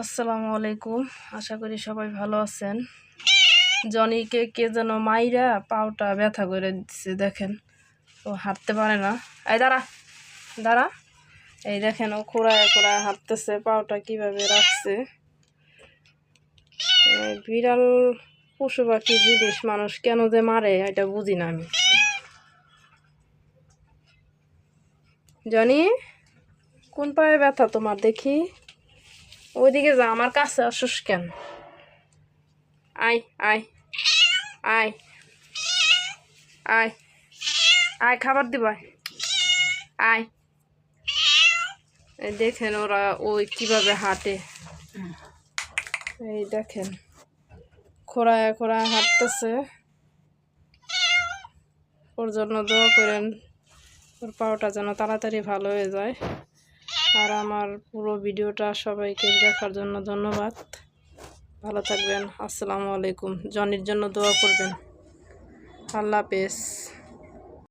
আসসালামু আলাইকুম। আশা করি সবাই ভালো আছেন। জনিকে কে যেন মাইরা পাওটা ব্যথা করে দিচ্ছে দেখেন। ও হাঁটতে পারে না। এই দাঁড়া দাঁড়া। এই দেখেন, ও খোড়ায় খোড়ায় হাঁটতেছে, পাওটা কীভাবে রাখছে। বিড়াল পশু পাখি জিনিস মানুষ কেন যে মারে, এটা বুঝি না আমি। জনি, কোন পায়ে ব্যথা তোমার দেখি? ওইদিকে যা, আমার কাছে আসুস কেন? আয় আয় আয় আয় আয়, খাবার দিবাই আয়। এই দেখেন ওরা ওই কীভাবে হাঁটে। এই দেখেন, খোড়ায় খোড়ায় হাঁটতেছে। ওর জন্য দোয়া করেন। ওর পাওয়াটা যেন তাড়াতাড়ি ভালো হয়ে যায়। আর আমার পুরো ভিডিওটা সবাইকে দেখার জন্য ধন্যবাদ। ভালো থাকবেন, আসসালামু আলাইকুম। জনির জন্য দোয়া করবেন। আল্লাহ হাফেজ।